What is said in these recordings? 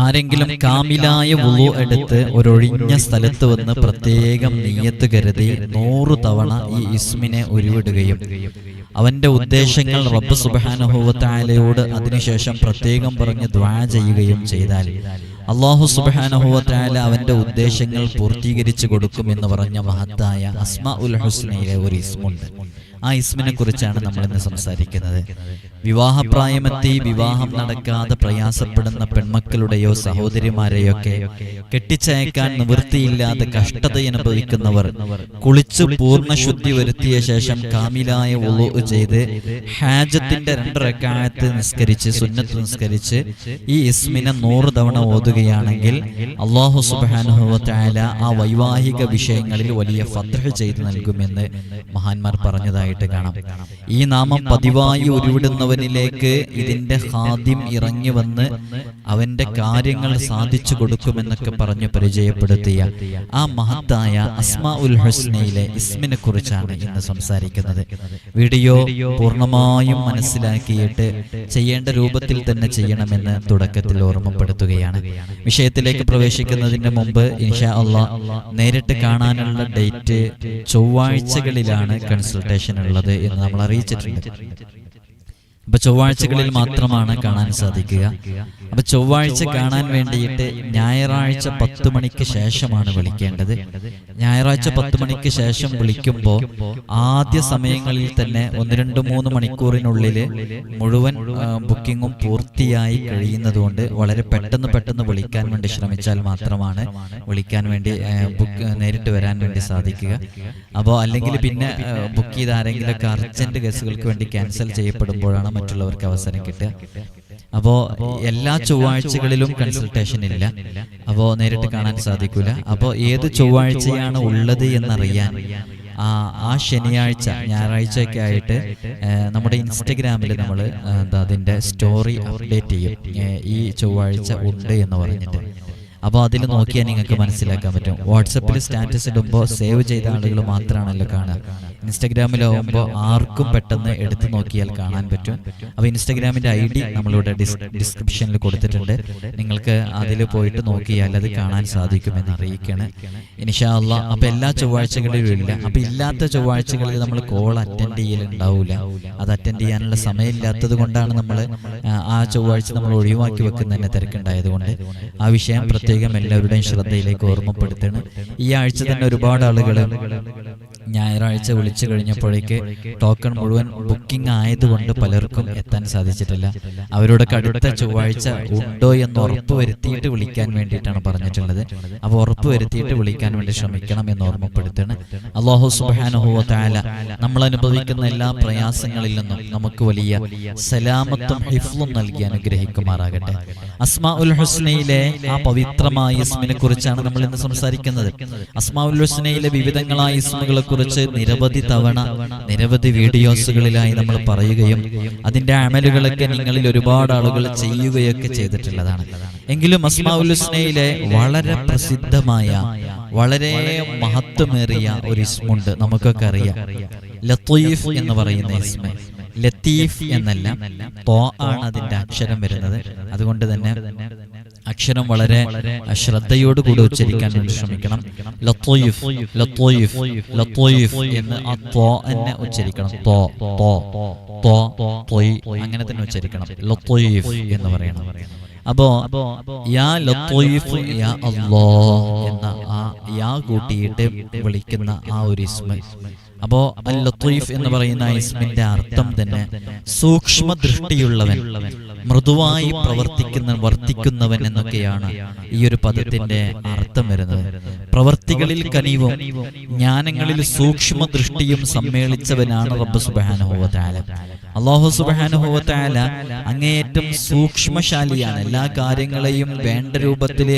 ആരെങ്കിലും കാമിലായ വുളു എടുത്ത് ഒരൊഴിഞ്ഞ സ്ഥലത്ത് വന്ന് പ്രത്യേകം നെയ്യത്ത് കരുതി നൂറു തവണ ഈ ഇസ്മിനെ ഉരുവിടുകയും അവന്റെ ഉദ്ദേശങ്ങൾ റബ്ബ് സുബാനുഭവത്തായാലയോട് അതിനുശേഷം പ്രത്യേകം പറഞ്ഞ് ദ്വാ ചെയ്യുകയും ചെയ്താൽ അള്ളാഹു സുബാനുഭവത്തായാല അവന്റെ ഉദ്ദേശങ്ങൾ പൂർത്തീകരിച്ചു കൊടുക്കുമെന്ന് പറഞ്ഞ മഹത്തായ അസ്മ ഉൽ ഹുസ്നയിലെ ഒരു ഇസ്മുണ്ട്. ആ കുറിച്ചാണ് നമ്മൾ ഇന്ന് സംസാരിക്കുന്നത്. വിവാഹപ്രായമെത്തി വിവാഹം നടക്കാതെ പ്രയാസപ്പെടുന്ന പെൺമക്കളുടെയോ സഹോദരിമാരെയൊക്കെ കെട്ടിച്ചയക്കാൻ നിവൃത്തിയില്ലാതെ കഷ്ടത അനുഭവിക്കുന്നവർ കുളിച്ചു പൂർണ ശുദ്ധി വരുത്തിയ ശേഷം കാമിലായ ഉളു ചെയ്ത് ഹാജത്തിന്റെ രണ്ടരക്കാലത്ത് നിസ്കരിച്ച് സുന്നത്ത് നിസ്കരിച്ച് ഈ ഇസ്മിനെ നൂറ് തവണ ഓതുകയാണെങ്കിൽ അള്ളാഹു സുബാനുഭവത്തായ ആ വൈവാഹിക വിഷയങ്ങളിൽ വലിയ ഫദ്ഹ ചെയ്ത് നൽകുമെന്ന് മഹാന്മാർ പറഞ്ഞതായിട്ട് കാണാം. ഈ നാമം പതിവായി ഉരുവിടുന്നവനിലേക്ക് ഇതിന്റെ ഹാദ്യം ഇറങ്ങി വന്ന് അവന്റെ കാര്യങ്ങൾ സാധിച്ചു കൊടുക്കുമെന്നൊക്കെ പറഞ്ഞു പരിചയപ്പെടുത്തിയ ആ മഹത്തായ അസ്മാ ഉൽ ഹസ്നയിലെ ഇസ്മിനെ കുറിച്ചാണ് ഇന്ന് സംസാരിക്കുന്നത്. വീഡിയോ പൂർണമായും മനസ്സിലാക്കിയിട്ട് ചെയ്യേണ്ട രൂപത്തിൽ തന്നെ ചെയ്യണമെന്ന് തുടക്കത്തിൽ ഓർമ്മപ്പെടുത്തുകയാണ്. വിഷയത്തിലേക്ക് പ്രവേശിക്കുന്നതിന് മുമ്പ് ഇൻഷാ അള്ളാ നേരിട്ട് കാണാനുള്ള ഡേറ്റ് ചൊവ്വാഴ്ചകളിലാണ് കൺസൾട്ടേഷൻ ഉള്ളത് എന്ന് നമ്മൾ അറിയിച്ചിട്ടുണ്ട് അപ്പൊ ചൊവ്വാഴ്ചകളിൽ മാത്രമാണ് കാണാൻ സാധിക്കുക. അപ്പൊ ചൊവ്വാഴ്ച കാണാൻ വേണ്ടിയിട്ട് ഞായറാഴ്ച പത്ത് മണിക്ക് ശേഷമാണ് വിളിക്കേണ്ടത്. ഞായറാഴ്ച പത്ത് മണിക്ക് ശേഷം വിളിക്കുമ്പോൾ ആദ്യ സമയങ്ങളിൽ തന്നെ ഒന്ന് രണ്ട് മൂന്ന് മണിക്കൂറിനുള്ളിൽ മുഴുവൻ ബുക്കിങ്ങും പൂർത്തിയായി കഴിയുന്നതുകൊണ്ട് വളരെ പെട്ടെന്ന് പെട്ടെന്ന് വിളിക്കാൻ വേണ്ടി ശ്രമിച്ചാൽ മാത്രമാണ് വിളിക്കാൻ വേണ്ടി ബുക്ക് നേരിട്ട് വരാൻ വേണ്ടി സാധിക്കുക. അപ്പോൾ അല്ലെങ്കിൽ പിന്നെ ബുക്ക് ചെയ്ത ആരെങ്കിലുമൊക്കെ അർജന്റ് കേസുകൾക്ക് വേണ്ടി ക്യാൻസൽ ചെയ്യപ്പെടുമ്പോഴാണ് മറ്റുള്ളവർക്ക് അവസരം കിട്ടുക. അപ്പോൾ എല്ലാ ചൊവ്വാഴ്ചകളിലും കൺസൾട്ടേഷൻ ഇല്ല. അപ്പോൾ നേരിട്ട് കാണാൻ സാധിക്കില്ല അപ്പോൾ ഏത് ചൊവ്വാഴ്ചയാണ് ഉള്ളത് എന്നറിയാൻ ആ ആ ശനിയാഴ്ച ഞായറാഴ്ചയൊക്കെ ആയിട്ട് നമ്മുടെ ഇൻസ്റ്റഗ്രാമിൽ നമ്മൾ എന്താ അതിന്റെ സ്റ്റോറി അപ്ഡേറ്റ് ചെയ്യും. ഈ ചൊവ്വാഴ്ച ഉണ്ട് എന്ന് പറഞ്ഞിട്ട്. അപ്പോൾ അതിൽ നോക്കിയാൽ നിങ്ങൾക്ക് മനസ്സിലാക്കാൻ പറ്റും. വാട്സപ്പിൽ സ്റ്റാറ്റസ് ഇടുമ്പോൾ സേവ് ചെയ്ത ആളുകൾ മാത്രമാണല്ലോ കാണുക. ഇൻസ്റ്റഗ്രാമിലാവുമ്പോൾ ആർക്കും പെട്ടെന്ന് എടുത്തു നോക്കിയാൽ കാണാൻ പറ്റും. അപ്പോൾ ഇൻസ്റ്റാഗ്രാമിന്റെ ഐ ഡി നമ്മളിവിടെ ഡിസ്ക്രിപ്ഷനിൽ കൊടുത്തിട്ടുണ്ട്. നിങ്ങൾക്ക് അതിൽ പോയിട്ട് നോക്കിയാൽ അത് കാണാൻ സാധിക്കുമെന്ന് അറിയിക്കുകയാണ്. അള്ളാ അപ്പോൾ എല്ലാ ചൊവ്വാഴ്ചകളിലും ഇല്ല. അപ്പോൾ ഇല്ലാത്ത ചൊവ്വാഴ്ചകളിൽ നമ്മൾ കോൾ അറ്റൻഡ് ചെയ്യലുണ്ടാവില്ല അത് അറ്റൻഡ് ചെയ്യാനുള്ള സമയമില്ലാത്തത് കൊണ്ടാണ് നമ്മൾ ആ ചൊവ്വാഴ്ച നമ്മൾ ഒഴിവാക്കി വെക്കുന്നതിന് തിരക്കുണ്ടായതുകൊണ്ട് ആ വിഷയം പ്രത്യേകം എല്ലാവരുടെയും ശ്രദ്ധയിലേക്ക് ഓർമ്മപ്പെടുത്തണം. ഈ ആഴ്ച തന്നെ ഒരുപാട് ആളുകൾ ഞായറാഴ്ച വിളിച്ചു കഴിഞ്ഞപ്പോഴേക്ക് ടോക്കൺ മുഴുവൻ ബുക്കിംഗ് ആയതുകൊണ്ട് പലർക്കും എത്താൻ സാധിച്ചിട്ടില്ല. അവരോട് അടുത്ത ചൊവ്വാഴ്ച ഉണ്ടോ എന്ന് ഉറപ്പ് വരുത്തിയിട്ട് വിളിക്കാൻ വേണ്ടിയിട്ടാണ് പറഞ്ഞിട്ടുള്ളത്. അപ്പോൾ ഉറപ്പ് വരുത്തിയിട്ട് വിളിക്കാൻ വേണ്ടി ശ്രമിക്കണം എന്ന് ഓർമ്മപ്പെടുത്തണം അള്ളാഹു സുബാനുഹുവ താല നമ്മൾ അനുഭവിക്കുന്ന എല്ലാ പ്രയാസങ്ങളിൽ നിന്നും നമുക്ക് വലിയ സലാമത്തും ഹിഫ്ലും നൽകി അനുഗ്രഹിക്കുമാറാകട്ടെ. അസ്മാ ഉൽ ഹുസ്നയിലെ ആ പവിത്രമായ ഇസ്മിനെ കുറിച്ചാണ് നമ്മൾ ഇന്ന് സംസാരിക്കുന്നത്. അസ്മാ ഉൽ ഹുസ്നയിലെ വിവിധങ്ങളായ ഇസ്മുകളെ കുറിച്ച് നിരവധി തവണ നിരവധി വീഡിയോസുകളിലായി നമ്മൾ പറയുകയും അതിന്റെ അമലുകളൊക്കെ നിങ്ങളിൽ ഒരുപാട് ആളുകൾ ചെയ്യുകയൊക്കെ ചെയ്തിട്ടുള്ളതാണ്. എങ്കിലും അസ്മാവുലുസ്നയിലെ വളരെ പ്രസിദ്ധമായ വളരെ മഹത്വമേറിയ ഒരു ഇസ്മുണ്ട് നമുക്കൊക്കെ അറിയാം. ലത്തീഫ് എന്ന് പറയുന്ന ഇസ്മ. ലത്തീഫ് എന്നല്ല തോ ആണ് അതിന്റെ അക്ഷരം വരുന്നത്. അതുകൊണ്ട് തന്നെ അക്ഷരം വളരെ ശ്രദ്ധയോടുകൂടി ഉച്ചരിക്കാൻ വേണ്ടി ശ്രമിക്കണം. ലത്തോയിഫ് ലത്തോയിഫ് ലത്തോയിഫ് എന്ന് ആ തോ എന്നെ ഉച്ചരിക്കണം. തോ തോ തോ തൊയ് അങ്ങനെ തന്നെ ഉച്ചരിക്കണം. ലത്തോയിഫ് എന്ന് പറയണം. അപ്പോ യാ ലത്തോയിഫ് യാ അല്ലോ എന്ന ആ യാ കൂട്ടിയിട്ട് വിളിക്കുന്ന ആ ഒരു ഇസ്മ. അപ്പോ അൽ ലത്തീഫ് എന്ന് പറയുന്ന ഇസ്മിന്റെ അർത്ഥം തന്നെ സൂക്ഷ്മ ദൃഷ്ടിയുള്ളവൻ മൃദുവായി പ്രവർത്തിക്കുന്ന വർത്തിക്കുന്നവൻ എന്നൊക്കെയാണ് ഈ ഒരു പദത്തിന്റെ അർത്ഥം വരുന്നത്. പ്രവർത്തികളിൽ കനിവും ജ്ഞാനങ്ങളിൽ സൂക്ഷ്മ ദൃഷ്ടിയും സമ്മേളിച്ചവനാണ് റബ്ബ് സുബാനുഭവത്താല അള്ളാഹു സുബാനുഭവത്താല അങ്ങേയറ്റം സൂക്ഷ്മശാലിയാണ്. എല്ലാ കാര്യങ്ങളെയും വേണ്ട രൂപത്തിൽ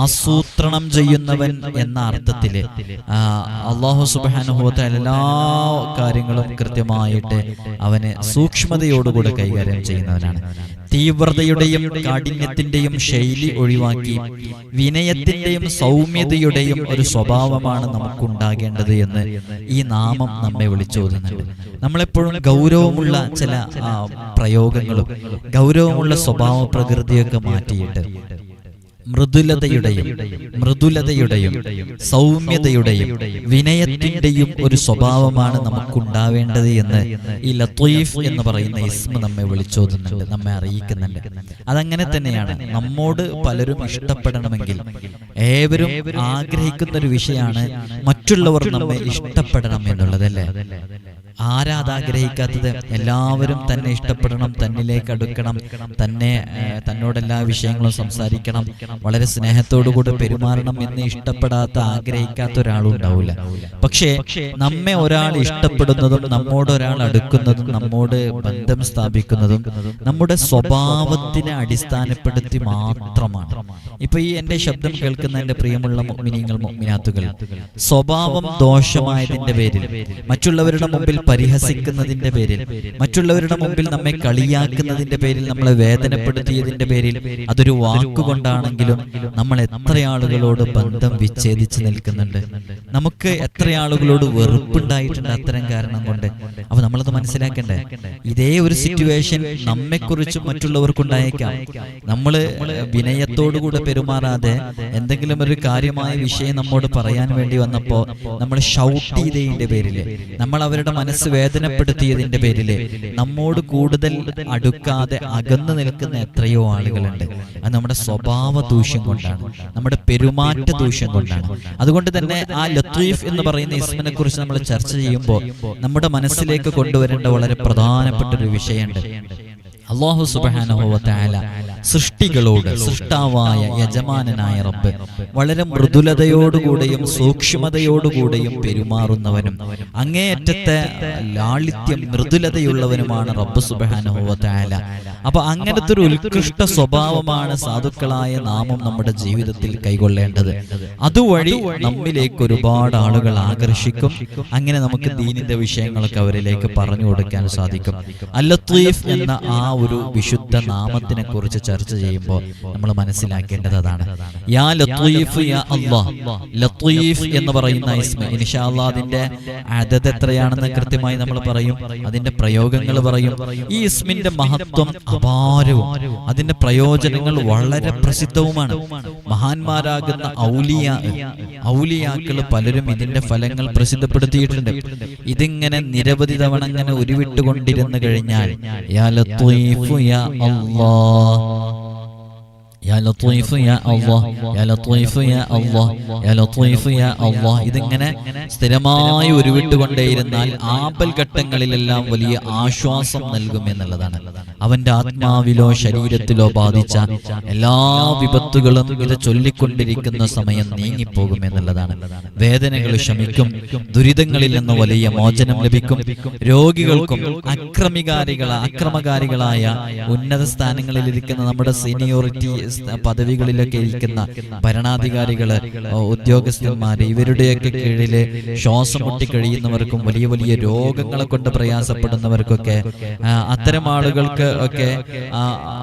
ആസൂത്രണം ചെയ്യുന്നവൻ എന്ന അർത്ഥത്തിൽ അള്ളാഹു സുബാനുഭവത്താല എല്ലാ കാര്യങ്ങളും കൃത്യമായിട്ട് അവന് സൂക്ഷ്മതയോടുകൂടെ കൈകാര്യം ചെയ്യുന്നവനാണ്. തീവ്രതയുടെയും കാഠിന്യത്തിന്റെയും ശൈലി ഒഴിവാക്കി വിനയത്തിന്റെയും സൗമ്യതയുടെയും ഒരു സ്വഭാവമാണ് നമുക്കുണ്ടാകേണ്ടത് എന്ന് ഈ നാമം നമ്മെ വിളിച്ചോതുന്നുണ്ട്. നമ്മളെപ്പോഴും ഗൗരവമുള്ള ചില പ്രയോഗങ്ങളും ഗൗരവമുള്ള സ്വഭാവ പ്രകൃതിയൊക്കെ മാറ്റിയിട്ട് മൃദുലതയുടെയും മൃദുലതയുടെയും സൗമ്യതയുടെയും വിനയത്തിന്റെയും ഒരു സ്വഭാവമാണ് നമുക്കുണ്ടാവേണ്ടത് എന്ന് ഈ ലത്തീഫ് എന്ന് പറയുന്ന ഇസ്മ നമ്മെ വിളിച്ചോതുന്നുണ്ട് നമ്മെ അറിയിക്കുന്നുണ്ട്. അതങ്ങനെ തന്നെയാണ്. നമ്മോട് പലരും ഇഷ്ടപ്പെടണമെങ്കിൽ ഏവരും ആഗ്രഹിക്കുന്ന ഒരു വിഷയമാണ് മറ്റുള്ളവർ നമ്മെ ഇഷ്ടപ്പെടണം എന്നുള്ളതല്ലേ? ആരാ അതാഗ്രഹിക്കാത്തത് എല്ലാവരും തന്നെ ഇഷ്ടപ്പെടണം തന്നിലേക്ക് അടുക്കണം തന്നെ തന്നോട് എല്ലാ വിഷയങ്ങളും സംസാരിക്കണം. വളരെ സ്നേഹത്തോടുകൂടി പെരുമാറണം എന്ന് ഇഷ്ടപ്പെടാത്ത ആഗ്രഹിക്കാത്ത ഒരാളും ഉണ്ടാവില്ല. പക്ഷേ നമ്മെ ഒരാൾ ഇഷ്ടപ്പെടുന്നതും നമ്മോട് ഒരാൾ അടുക്കുന്നതും നമ്മോട് ബന്ധം സ്ഥാപിക്കുന്നതും നമ്മുടെ സ്വഭാവത്തിനെ അടിസ്ഥാനപ്പെടുത്തി മാത്രമാണ്. ഇപ്പൊ ഈ എന്റെ ശബ്ദം കേൾക്കുന്ന എന്റെ പ്രിയമുള്ള മുഅ്മിനീങ്ങൾ മുഅ്മിനാത്തുകൾ സ്വഭാവം ദോഷമായതിന്റെ പേരിൽ മറ്റുള്ളവരുടെ മുമ്പിൽ പരിഹസിക്കുന്നതിന്റെ പേരിൽ മറ്റുള്ളവരുടെ മുമ്പിൽ നമ്മെ കളിയാക്കുന്നതിന്റെ പേരിൽ നമ്മളെ വേദനപ്പെടുത്തിയതിന്റെ പേരിൽ അതൊരു വാക്കുകൊണ്ടാണെങ്കിലും നമ്മൾ എത്ര ആളുകളോട് ബന്ധം വിച്ഛേദിച്ച് നിൽക്കുന്നുണ്ട്. നമുക്ക് എത്ര ആളുകളോട് വെറുപ്പുണ്ടായിട്ടുണ്ട് അത്തരം കാരണം കൊണ്ട്. അപ്പൊ നമ്മളത് മനസ്സിലാക്കണ്ടേ? ഇതേ ഒരു സിറ്റുവേഷൻ നമ്മെക്കുറിച്ചും മറ്റുള്ളവർക്കുണ്ടായേക്കാം. നമ്മൾ വിനയത്തോടുകൂടെ പെരുമാറാതെ എന്തെങ്കിലും ഒരു കാര്യമായ വിഷയം നമ്മോട് പറയാൻ വേണ്ടി വന്നപ്പോ നമ്മൾ ഷൗട്ട് ചെയ്തതിന്റെ പേരിൽ നമ്മൾ അവരുടെ മനസ്സ് വേദനപ്പെടുത്തിയതിന്റെ പേരിൽ നമ്മോട് കൂടുതൽ അടുക്കാതെ അകന്നു നിൽക്കുന്ന എത്രയോ ആളുകളുണ്ട്. അത് നമ്മുടെ സ്വഭാവ ദൂഷ്യം കൊണ്ടാണ് നമ്മുടെ പെരുമാറ്റ ദൂഷ്യം കൊണ്ടാണ്. അതുകൊണ്ട് തന്നെ ആ ലത്തീഫ് എന്ന് പറയുന്ന ഇസ്മിനെ കുറിച്ച് നമ്മൾ ചർച്ച ചെയ്യുമ്പോൾ നമ്മുടെ മനസ്സിലേക്ക് കൊണ്ടുവരേണ്ട വളരെ പ്രധാനപ്പെട്ട ഒരു വിഷയമുണ്ട്. അള്ളാഹു സുബാനുഭവത്തായ സൃഷ്ടികളോട് സൃഷ്ടാവായ യജമാനനായ റബ്ബ് വളരെ മൃദുലതയോടുകൂടെയും സൂക്ഷ്മതയോടുകൂടെയും പെരുമാറുന്നവനും അങ്ങേയറ്റത്തെ ലാളിത്യം മൃദുലതയുള്ളവനുമാണ് റബ്ബ് സുബാനുഭവത്തായ അപ്പൊ അങ്ങനത്തെ ഒരു ഉത്കൃഷ്ട സ്വഭാവമാണ് സാധുക്കളായ നാമം നമ്മുടെ ജീവിതത്തിൽ കൈകൊള്ളേണ്ടത്. അതുവഴി നമ്മിലേക്ക് ഒരുപാട് ആളുകൾ ആകർഷിക്കും. അങ്ങനെ നമുക്ക് ദീനിന്റെ വിഷയങ്ങളൊക്കെ അവരിലേക്ക് പറഞ്ഞു കൊടുക്കാൻ സാധിക്കും. അല്ലത്തീഫ് എന്ന ആ ഒരു വിശുദ്ധ നാമത്തിനെ കുറിച്ച് ചർച്ച ചെയ്യുമ്പോൾ നമ്മൾ മനസ്സിലാക്കേണ്ടത് അതാണ്. യാ ലത്തീഫ് യാ ലത്തീഫ് എന്ന് പറയുന്ന ഇസ്മ. ഇൻഷാ അല്ലാ അതിന്റെ അതത് എത്രയാണെന്ന് കൃത്യമായി നമ്മൾ പറയും. അതിന്റെ പ്രയോഗങ്ങൾ പറയും. ഈ ഇസ്മിന്റെ മഹത്വം അപാരവും. അതിന്റെ പ്രയോജനങ്ങൾ വളരെ പ്രസിദ്ധവുമാണ്. മഹാന്മാരാകുന്ന ഔലിയ ഔലിയാക്കൾ പലരും ഇതിന്റെ ഫലങ്ങൾ പ്രസിദ്ധപ്പെടുത്തിയിട്ടുണ്ട്. ഇതിങ്ങനെ നിരവധി തവണ ഇങ്ങനെ ഉരുവിട്ടുകൊണ്ടിരുന്നു കഴിഞ്ഞാൽ യാ ലത്തീഫ് യാ അല്ലാഹ് യാ ലത്തീഫ് യാ അല്ലാഹ്. യാ ലത്തീഫ് യാ അല്ലാഹ് യാ ലത്തീഫ് യാ അല്ലാഹ്. ഇതിങ്ങനെ സ്ഥിരമായി ഉരുവിട്ടുകൊണ്ടേയിരുന്നാൽ ആപൽ ഘട്ടങ്ങളിലെല്ലാം വലിയ ആശ്വാസം നൽകും എന്നുള്ളതാണ് അവന്റെ ആത്മാവിലോ ശരീരത്തിലോ ബാധിച്ച എല്ലാ വിപത്തുകളും ഇത് ചൊല്ലിക്കൊണ്ടിരിക്കുന്ന സമയം നീങ്ങിപ്പോകും എന്നുള്ളതാണ്. വേദനകൾ ശമിക്കും. ദുരിതങ്ങളിൽ നിന്ന് വലിയ മോചനം ലഭിക്കും. രോഗികൾക്കും അക്രമികാരികള അക്രമകാരികളായ ഉന്നത സ്ഥാനങ്ങളിൽ ഇരിക്കുന്ന നമ്മുടെ സീനിയോറിറ്റി പദവികളിലൊക്കെ ഇരിക്കുന്ന ഭരണാധികാരികൾ ഉദ്യോഗസ്ഥന്മാര് ഇവരുടെയൊക്കെ കീഴിൽ ശ്വാസം മുട്ടി കഴിയുന്നവർക്കും വലിയ വലിയ രോഗങ്ങളെ കൊണ്ട് പ്രയാസപ്പെടുന്നവർക്കൊക്കെ അത്തരം ആളുകൾക്ക് ഒക്കെ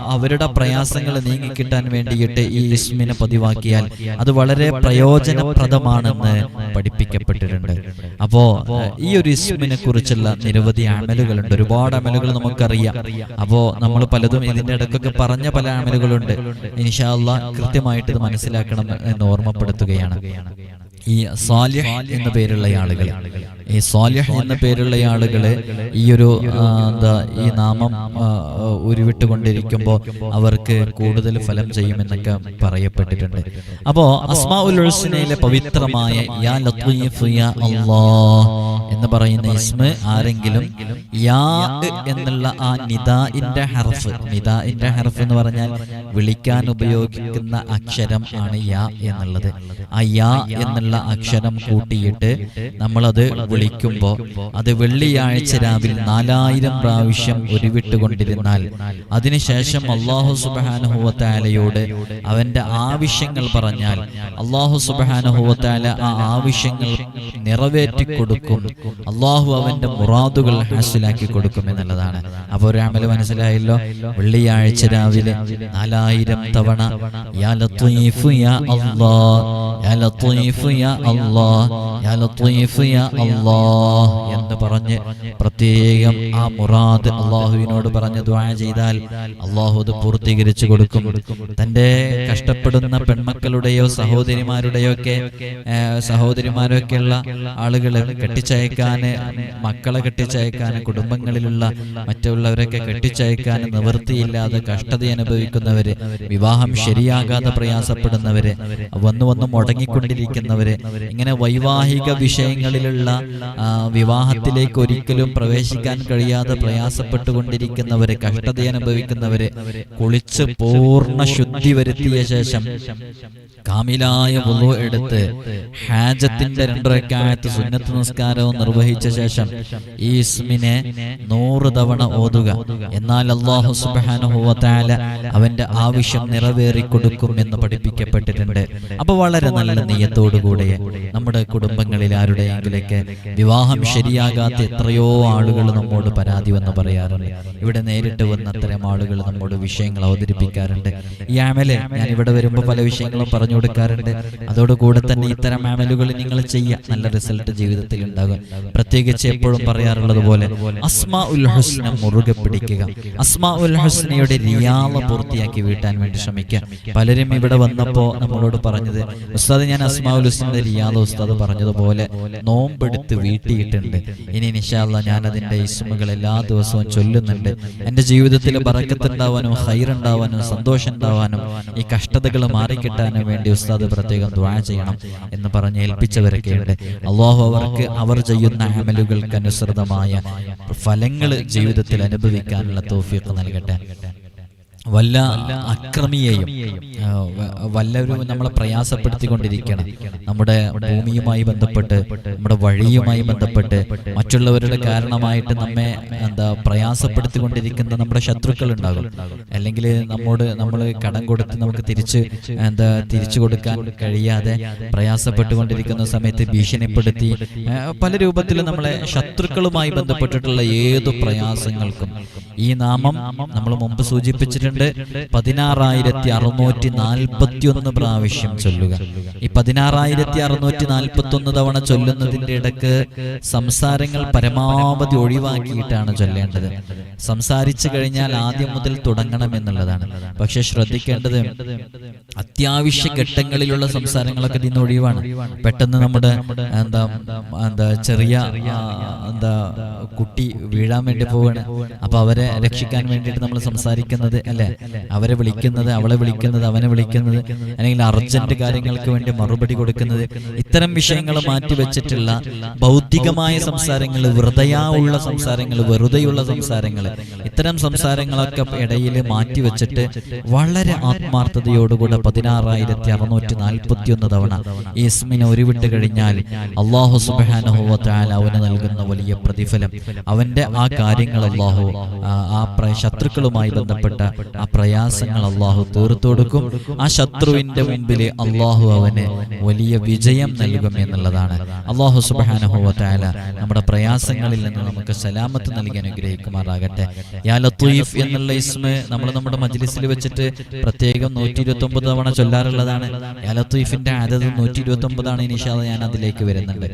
അവരുടെ പ്രയാസങ്ങൾ നീങ്ങിക്കിട്ടാൻ വേണ്ടിയിട്ട് ഈ ഇസ്മിനെ പതിവാക്കിയാൽ അത് വളരെ പ്രയോജനപ്രദമാണെന്ന് പഠിപ്പിക്കപ്പെട്ടിട്ടുണ്ട്. അപ്പോ ഈ ഒരു ഇസ്മിനെ കുറിച്ചുള്ള നിരവധി അമലുകളുണ്ട്. ഒരുപാട് അമലുകൾ നമുക്കറിയാം. അപ്പോ നമ്മൾ പലതും ഇതിന്റെ ഇടയ്ക്കൊക്കെ പറഞ്ഞ പല അമലുകളുണ്ട്. ഇൻഷാല്ല കൃത്യമായിട്ട് ഇത് മനസ്സിലാക്കണം എന്ന് ഓർമ്മപ്പെടുത്തുകയാണ്. ഈ സാലിഹ് എന്ന പേരുള്ള ആളുകൾ ഈ സാലിഹ് എന്ന പേരുള്ള ആളുകളെ ഈ ഒരു എന്താ ഈ നാമം ഉരുവിട്ടുകൊണ്ടിരിക്കുമ്പോൾ അവർക്ക് കൂടുതൽ ഫലം ചെയ്യുമെന്നൊക്കെ പറയപ്പെട്ടിട്ടുണ്ട്. അപ്പോ അസ്മാ ഹുസ്നയിലെ പവിത്രമായ യാ യാ അല്ലാഹ് എന്ന് പറയുന്ന ഇസ്മ ആരെങ്കിലും യാ എന്നുള്ള ആ നിദാഇന്റെ ഹർഫ് നിദാഇന്റെ ഹർഫ് എന്ന് പറഞ്ഞാൽ വിളിക്കാൻ ഉപയോഗിക്കുന്ന അക്ഷരം ആണ് യാ എന്നുള്ളത്. ആ യാ എന്നുള്ള അക്ഷരം കൂട്ടിയിട്ട് നമ്മളത് വിളിക്കുമ്പോൾ അത് വെള്ളിയാഴ്ച രാവിലെ നാലായിരം പ്രാവശ്യം ഉരുവിട്ടുകൊണ്ടിരുന്നാൽ അതിനുശേഷം അള്ളാഹു സുബാനുഹുവത്താലയോട് അവന്റെ ആവശ്യങ്ങൾ പറഞ്ഞാൽ അള്ളാഹു സുബാനുഹുവത്താല ആ ആവശ്യങ്ങൾ നിറവേറ്റി കൊടുക്കും അള്ളാഹു അവന്റെ മുറാദുകൾ ഹാസിലാക്കി കൊടുക്കും എന്നുള്ളതാണ്. അപ്പോൾ ഒരു മനസ്സിലായല്ലോ? വെള്ളിയാഴ്ച രാവിലെ നാലായിരം തവണ യാ യാ യാ യാ യാ യാ എന്ന് പറഞ്ഞ് പ്രത്യേകം ആ മുറാദ് അള്ളാഹുവിനോട് പറഞ്ഞ് ദ്വാ ചെയ്താൽ അള്ളാഹു അത് പൂർത്തീകരിച്ചു കൊടുക്കും. തന്റെ കഷ്ടപ്പെടുന്ന പെൺമക്കളുടെയോ സഹോദരിമാരുടെയോ ഒക്കെ സഹോദരിമാരൊക്കെയുള്ള ആളുകളെ കെട്ടിച്ചയക്കാൻ മക്കളെ കെട്ടിച്ചയക്കാൻ കുടുംബങ്ങളിലുള്ള മറ്റുള്ളവരൊക്കെ കെട്ടിച്ചയക്കാൻ നിവൃത്തിയില്ലാതെ കഷ്ടത അനുഭവിക്കുന്നവര് വിവാഹം ശരിയാകാതെ പ്രയാസപ്പെടുന്നവര് വന്നു വന്ന് മുടങ്ങിക്കൊണ്ടിരിക്കുന്നവര് ഇങ്ങനെ വൈവാഹിക വിഷയങ്ങളിലുള്ള വിവാഹത്തിലേക്ക് ഒരിക്കലും പ്രവേശിക്കാൻ കഴിയാതെ പ്രയാസപ്പെട്ടുകൊണ്ടിരിക്കുന്നവരെ കഷ്ടത അനുഭവിക്കുന്നവരെ കുളിച്ച് പൂർണ ശുദ്ധി വരുത്തിയ ശേഷം കാമിലായ വുളു എടുത്ത് ഹാജത്തിന്റെ രണ്ടരക്കാലത്ത് സുന്നത്ത് നിസ്കാരവും നിർവഹിച്ച ശേഷം ഈ ഇസ്മിനെ നൂറ് തവണ ഓതുക. എന്നാൽ അള്ളാഹു തആല അവന്റെ ആവശ്യം നിറവേറി കൊടുക്കും എന്ന് പഠിപ്പിക്കപ്പെട്ടിട്ടുണ്ട്. അപ്പൊ വളരെ നല്ല നീയത്തോടുകൂടെ നമ്മുടെ കുടുംബങ്ങളിൽ ആരുടെയെങ്കിലൊക്കെ വിവാഹം ശരിയാകാത്ത എത്രയോ ആളുകൾ നമ്മോട് പരാതി വന്ന് പറയാറുണ്ട്. ഇവിടെ നേരിട്ട് വന്ന അത്തരം ആളുകൾ നമ്മോട് വിഷയങ്ങൾ അവതരിപ്പിക്കാറുണ്ട്. ഈ ആമൽ ഞാൻ ഇവിടെ വരുമ്പോൾ പല വിഷയങ്ങളും പറഞ്ഞു കൊടുക്കാറുണ്ട്. അതോടുകൂടെ തന്നെ ഇത്തരം ആമലുകൾ നിങ്ങൾ ചെയ്യുക. നല്ല റിസൾട്ട് ജീവിതത്തിൽ ഉണ്ടാകും. പ്രത്യേകിച്ച് എപ്പോഴും പറയാറുള്ളത് പോലെ അസ്മാ ഉൽ ഹുസ്ന മുറുകെ പിടിക്കുക. അസ്മാ ഉൽ ഹുസ്നയുടെ റിയാള പൂർത്തിയാക്കി വീട്ടാൻ വേണ്ടി ശ്രമിക്കുക. പലരും ഇവിടെ വന്നപ്പോ നമ്മളോട് പറഞ്ഞത് ഉസ്താദ് ഞാൻ അസ്മാ ഉൽ ഹുസ്നയുടെ റിയാള ഉസ്താദ് പറഞ്ഞതുപോലെ നോമ്പെടുത്ത് വീട്ടിയിട്ടുണ്ട്. ഇനി നിഷാല്ല ഞാൻ അതിന്റെ ഇസ്മുകൾ എല്ലാ ദിവസവും ചൊല്ലുന്നുണ്ട്. എന്റെ ജീവിതത്തിൽ ബറക്കത്തുണ്ടാവാനും ഹൈറുണ്ടാവാനും സന്തോഷം ഉണ്ടാവാനും ഈ കഷ്ടതകൾ മാറിക്കിട്ടാനും വേണ്ടി ഉസ്താദ് പ്രത്യേകം ദ്വാ ചെയ്യണം എന്ന് പറഞ്ഞ് ഏൽപ്പിച്ചവരൊക്കെ ഉണ്ട്. അള്ളാഹു അവർക്ക് അവർ ചെയ്യുന്ന അമലുകൾക്ക് അനുസൃതമായ ഫലങ്ങൾ ജീവിതത്തിൽ അനുഭവിക്കാനുള്ള തോഫിയൊക്കെ നൽകട്ടെ. വല്ല അക്രമിയെയും വല്ല ഒരു വല്ലവരും നമ്മളെ പ്രയാസപ്പെടുത്തിക്കൊണ്ടിരിക്കണം. നമ്മുടെ ഭൂമിയുമായി ബന്ധപ്പെട്ട് നമ്മുടെ വഴിയുമായി ബന്ധപ്പെട്ട് മറ്റുള്ളവരുടെ കാരണമായിട്ട് നമ്മെ എന്താ പ്രയാസപ്പെടുത്തിക്കൊണ്ടിരിക്കുന്ന നമ്മുടെ ശത്രുക്കൾ ഉണ്ടാകും അല്ലെങ്കിൽ നമ്മോട് നമ്മൾ കടം കൊടുത്ത് നമുക്ക് തിരിച്ച് എന്താ തിരിച്ചു കൊടുക്കാൻ കഴിയാതെ പ്രയാസപ്പെട്ടുകൊണ്ടിരിക്കുന്ന സമയത്ത് ഭീഷണിപ്പെടുത്തി പല രൂപത്തിൽ നമ്മളെ ശത്രുക്കളുമായി ബന്ധപ്പെട്ടിട്ടുള്ള ഏതു പ്രയാസങ്ങൾക്കും ഈ നാമം നമ്മൾ മുമ്പ് സൂചിപ്പിച്ചിട്ടുണ്ട്. പതിനാറായിരത്തി അറുന്നൂറ്റി നാൽപ്പത്തി ഒന്ന് പ്രാവശ്യം ചൊല്ലുക. ഈ പതിനാറായിരത്തി അറുന്നൂറ്റി നാൽപ്പത്തി ഒന്ന് തവണ ചൊല്ലുന്നതിന്റെ ഇടയ്ക്ക് സംസാരങ്ങൾ പരമാവധി ഒഴിവാക്കിയിട്ടാണ് ചൊല്ലേണ്ടത്. സംസാരിച്ചു കഴിഞ്ഞാൽ ആദ്യം മുതൽ തുടങ്ങണം എന്നുള്ളതാണ്. പക്ഷെ ശ്രദ്ധിക്കേണ്ടത് അത്യാവശ്യ ഘട്ടങ്ങളിലുള്ള സംസാരങ്ങളൊക്കെ ഇതിന് ഒഴിവാണ്. പെട്ടെന്ന് നമ്മുടെ എന്താ എന്താ ചെറിയ എന്താ കുട്ടി വീഴാൻ വേണ്ടി പോവാണ്. അപ്പൊ അവരെ രക്ഷിക്കാൻ വേണ്ടിയിട്ട് നമ്മൾ സംസാരിക്കുന്നത് അല്ലെ? അവരെ വിളിക്കുന്നത് അവളെ വിളിക്കുന്നത് അവനെ വിളിക്കുന്നത് അല്ലെങ്കിൽ അർജന്റ് കാര്യങ്ങൾക്ക് വേണ്ടി മറുപടി കൊടുക്കുന്നത് ഇത്തരം വിഷയങ്ങൾ മാറ്റി വെച്ചിട്ടുള്ള ഭൗതികമായ സംസാരങ്ങൾ വെറുതെയാ ഉള്ള സംസാരങ്ങൾ വെറുതെയുള്ള സംസാരങ്ങൾ ഇത്തരം സംസാരങ്ങളൊക്കെ ഇടയിൽ മാറ്റി വെച്ചിട്ട് വളരെ ആത്മാർത്ഥതയോടുകൂടെ പതിനാറായിരത്തി അറുന്നൂറ്റി നാൽപ്പത്തി ഒന്ന് തവണ ഈ ഉരുവിട്ട് കഴിഞ്ഞാൽ അള്ളാഹു സുബാനുഹുവത്താൽ അവന് നൽകുന്ന വലിയ പ്രതിഫലം. അവന്റെ ആ കാര്യങ്ങൾ അള്ളാഹു ആ ശത്രുക്കളുമായി ബന്ധപ്പെട്ട ആ പ്രയാസങ്ങൾ അള്ളാഹു തീർത്തു കൊടുക്കും ആ ശത്രുവിന്റെ മുമ്പിൽ അള്ളാഹു അവന് വലിയ വിജയം നൽകും എന്നുള്ളതാണ്. അള്ളാഹു സുബാനുഭവത്തായ നമ്മുടെ പ്രയാസങ്ങളിൽ നിന്ന് നമുക്ക് സലാമത്ത് നൽകി അനുഗ്രഹിക്കുമാറാകട്ടെ. യാ ലത്തീഫ് എന്നുള്ള ഇസ്മ നമ്മൾ നമ്മുടെ മജ്ലിസിൽ വെച്ചിട്ട് പ്രത്യേകം നൂറ്റി ഇരുപത്തി ഒമ്പത് തവണ ചൊല്ലാറുള്ളതാണ്. യാ ലത്തീഫിന്റെ അതത് നൂറ്റി ഇരുപത്തി ഒമ്പതാണ് ഇനിഷാദ് ഞാൻ അതിലേക്ക് വരുന്നുണ്ട്.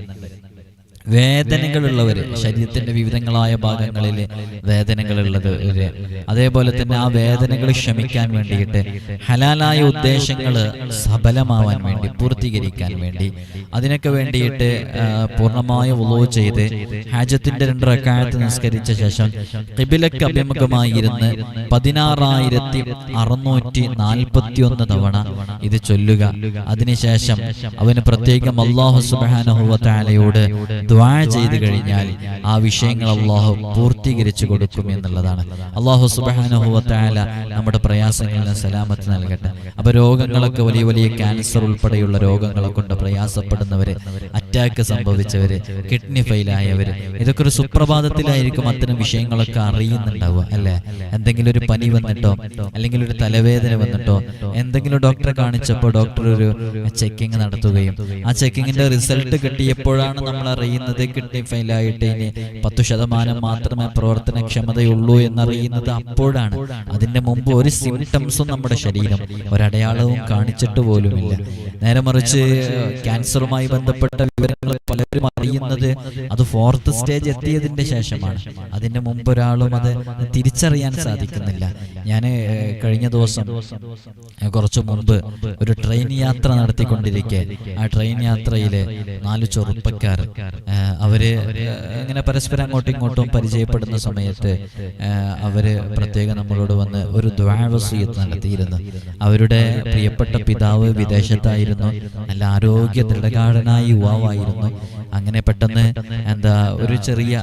വേദനകളുള്ളവര് ശരീരത്തിന്റെ വിവിധങ്ങളായ ഭാഗങ്ങളിൽ വേദനകളുള്ളത് അതേപോലെ തന്നെ ആ വേദനകൾ ക്ഷമിക്കാൻ വേണ്ടിയിട്ട് ഹലാലായ ഉദ്ദേശങ്ങൾ സഫലമാവാൻ വേണ്ടി പൂർത്തീകരിക്കാൻ വേണ്ടി. അതിനൊക്കെ വേണ്ടിയിട്ട് പൂർണമായ ഉളവ് ചെയ്ത് ഹാജത്തിന്റെ രണ്ട് റക്കായത്ത് നിസ്കരിച്ച ശേഷം കിബിലക്ക് അഭിമുഖമായി ഇരുന്ന് പതിനാറായിരത്തി അറുന്നൂറ്റി നാൽപ്പത്തി ഒന്ന് തവണ ഇത് ചൊല്ലുക. അതിനുശേഷം അവന് പ്രത്യേകം അള്ളാഹു സുബാനഹുവത്താലയോട് ദ്വാ ചെയ്ത് കഴിഞ്ഞാൽ ആ വിഷയങ്ങൾ അള്ളാഹു പൂർത്തീകരിച്ചു കൊടുക്കും എന്നുള്ളതാണ്. അള്ളാഹു സുബാനുഭവത്തായ നമ്മുടെ പ്രയാസങ്ങളിൽ സലാമത്ത് നൽകട്ടെ. അപ്പൊ രോഗങ്ങളൊക്കെ വലിയ വലിയ ക്യാൻസർ ഉൾപ്പെടെയുള്ള രോഗങ്ങളെ കൊണ്ട് പ്രയാസപ്പെടുന്നവര് അറ്റാക്ക് സംഭവിച്ചവര് കിഡ്നി ഫെയിലായവര് ഇതൊക്കെ ഒരു സുപ്രഭാതത്തിലായിരിക്കും അത്തരം വിഷയങ്ങളൊക്കെ അറിയുന്നുണ്ടാവുക അല്ലെ? എന്തെങ്കിലും ഒരു പനി വന്നിട്ടോ അല്ലെങ്കിൽ ഒരു തലവേദന വന്നിട്ടോ എന്തെങ്കിലും ഡോക്ടറെ കാണിച്ചപ്പോൾ ഡോക്ടർ ഒരു ചെക്കിങ് നടത്തുകയും ആ ചെക്കിങ്ങിന്റെ റിസൾട്ട് കിട്ടിയപ്പോഴാണ് നമ്മൾ അറിയുന്നത് എന്നറിയുന്നത് കിഡ്നി ഫെയിലായിട്ട് ഇനി പത്തു ശതമാനം മാത്രമേ പ്രവർത്തനക്ഷമതയുള്ളൂ എന്നറിയുന്നത് അപ്പോഴാണ്. അതിന്റെ മുമ്പ് ഒരു സിംറ്റംസും നമ്മുടെ ശരീരം ഒരടയാളവും കാണിച്ചിട്ട് പോലുമില്ല. നേരെ മറിച്ച് ക്യാൻസറുമായി ബന്ധപ്പെട്ട വിവരങ്ങൾ പലരും അറിയുന്നത് അത് ഫോർത്ത് സ്റ്റേജ് എത്തിയതിന്റെ ശേഷമാണ്. അതിന്റെ മുമ്പ് ഒരാളും അത് തിരിച്ചറിയാൻ സാധിക്കുന്നില്ല. ഞാൻ കഴിഞ്ഞ ദിവസം കുറച്ചു മുമ്പ് ഒരു ട്രെയിൻ യാത്ര നടത്തിക്കൊണ്ടിരിക്കെ. ആ ട്രെയിൻ യാത്രയിലെ നാല് ചെറുപ്പക്കാർ അവർ ഇങ്ങനെ പരസ്പരം അങ്ങോട്ടും ഇങ്ങോട്ടും പരിചയപ്പെടുന്ന സമയത്ത് അവർ പ്രത്യേകം നമ്മളോട് വന്ന് ഒരു ദ്വാവസീയത്ത് നടത്തിയിരുന്നു. അവരുടെ പ്രിയപ്പെട്ട പിതാവ് വിദേശത്തായിരുന്നു. നല്ല ആരോഗ്യ ദൃഢകാടനായ യുവാവായിരുന്നു. അങ്ങനെ പെട്ടെന്ന് എന്താ ഒരു ചെറിയ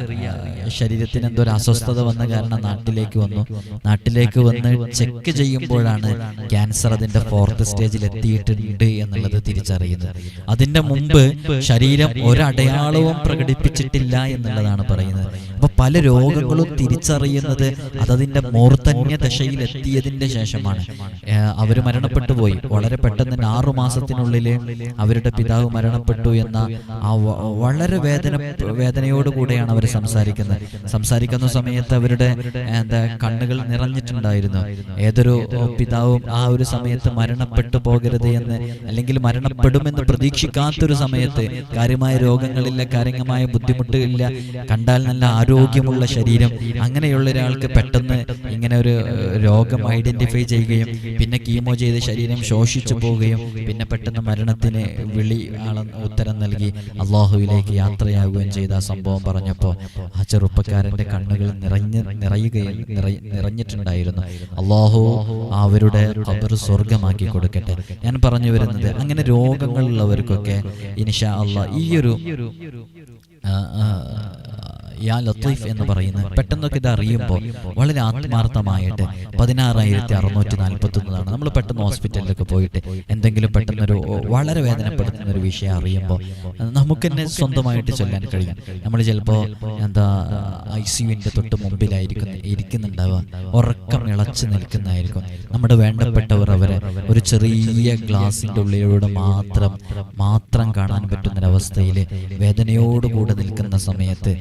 ശരീരത്തിന് എന്തോ ഒരു അസ്വസ്ഥത വന്ന കാരണം നാട്ടിലേക്ക് വന്നു. നാട്ടിലേക്ക് വന്ന് ചെക്ക് ചെയ്യുമ്പോഴാണ് ക്യാൻസർ അതിന്റെ ഫോർത്ത് സ്റ്റേജിൽ എത്തിയിട്ടുണ്ട് എന്നുള്ളത് തിരിച്ചറിയുന്നത്. അതിന്റെ മുമ്പ് ശരീരം ഒരടയാളവും പ്രകടിപ്പിച്ചിട്ടില്ല എന്നുള്ളതാണ് പറയുന്നത്. അപ്പൊ പല രോഗങ്ങളും തിരിച്ചറിയുന്നത് അതതിന്റെ മൂർധന്യ ദശയിൽ എത്തിയതിന്റെ ശേഷമാണ്. അവർ അവർ മരണപ്പെട്ടു പോയി. വളരെ പെട്ടെന്ന് തന്നെ ആറു മാസത്തിനുള്ളിൽ അവരുടെ പിതാവ് മരണപ്പെട്ടു എന്ന ആ വളരെ വേദന വേദനയോടുകൂടെയാണ് അവർ സംസാരിക്കുന്നത്. സംസാരിക്കുന്ന സമയത്ത് അവരുടെ എന്താ കണ്ണുകൾ നിറഞ്ഞിട്ടുണ്ടായിരുന്നു. ഏതൊരു പിതാവും ആ ഒരു സമയത്ത് മരണപ്പെട്ടു പോകരുത് എന്ന് അല്ലെങ്കിൽ മരണപ്പെടുമെന്ന് പ്രതീക്ഷിക്കാത്തൊരു സമയത്ത് കാര്യമായ രോഗങ്ങളില്ല കാര്യമായ ബുദ്ധിമുട്ടില്ല കണ്ടാൽ നല്ല ആരോഗ്യമുള്ള ശരീരം. അങ്ങനെയുള്ള ഒരാൾക്ക് പെട്ടെന്ന് ഇങ്ങനെ ഒരു രോഗം ഐഡന്റിഫൈ ചെയ്യുകയും പിന്നെ കീമോ ചെയ്ത് ശരീരം ശോഷിച്ചു പോവുകയും പിന്നെ പെട്ടെന്ന് മരണത്തിന് വിളി ആളെ ഉത്തരം നൽകി അള്ളാഹുവിലേക്ക് യാത്രയാകുകയും ചെയ്ത സംഭവം പറഞ്ഞപ്പോൾ ആ ചെറുപ്പക്കാരന്റെ കണ്ണുകൾ നിറഞ്ഞ് നിറയുകയും നിറ- നിറഞ്ഞിട്ടുണ്ടായിരുന്നു. അള്ളാഹു അവരുടെ ഖബർ സ്വർഗമാക്കി കൊടുക്കട്ടെ. ഞാൻ പറഞ്ഞു വരുന്നത് അങ്ങനെ രോഗങ്ങളുള്ളവർക്കൊക്കെ ഇനിഷാ അള്ളാഹ് ഈ ഒരു ആ, യാ ലത്തീഫ് എന്ന് പറയുന്നത് പെട്ടെന്നൊക്കെ ഇത് അറിയുമ്പോൾ വളരെ ആത്മാർത്ഥമായിട്ട് പതിനാറായിരത്തി അറുന്നൂറ്റി നാൽപ്പത്തി ഒന്നതാണ് നമ്മൾ പെട്ടെന്ന് ഹോസ്പിറ്റലിലൊക്കെ പോയിട്ട് എന്തെങ്കിലും പെട്ടെന്നൊരു വളരെ വേദനപ്പെടുത്തുന്ന ഒരു വിഷയം അറിയുമ്പോൾ നമുക്ക് തന്നെ സ്വന്തമായിട്ട് ചൊല്ലാൻ കഴിയും. നമ്മൾ ചിലപ്പോൾ എന്താ ഐ സിയുവിന്റെ തൊട്ട് മുമ്പിലായിരിക്കും ഇരിക്കുന്നുണ്ടാവുക. ഉറക്കം ഇളച്ചു നിൽക്കുന്നതായിരിക്കും. നമ്മുടെ വേണ്ടപ്പെട്ടവർ അവരെ ഒരു ചെറിയ ഗ്ലാസിന്റെ ഉള്ളിലൂടെ മാത്രം മാത്രം കാണാൻ പറ്റുന്നൊരവസ്ഥയിൽ വേദനയോടുകൂടെ നിൽക്കുന്ന സമയത്ത്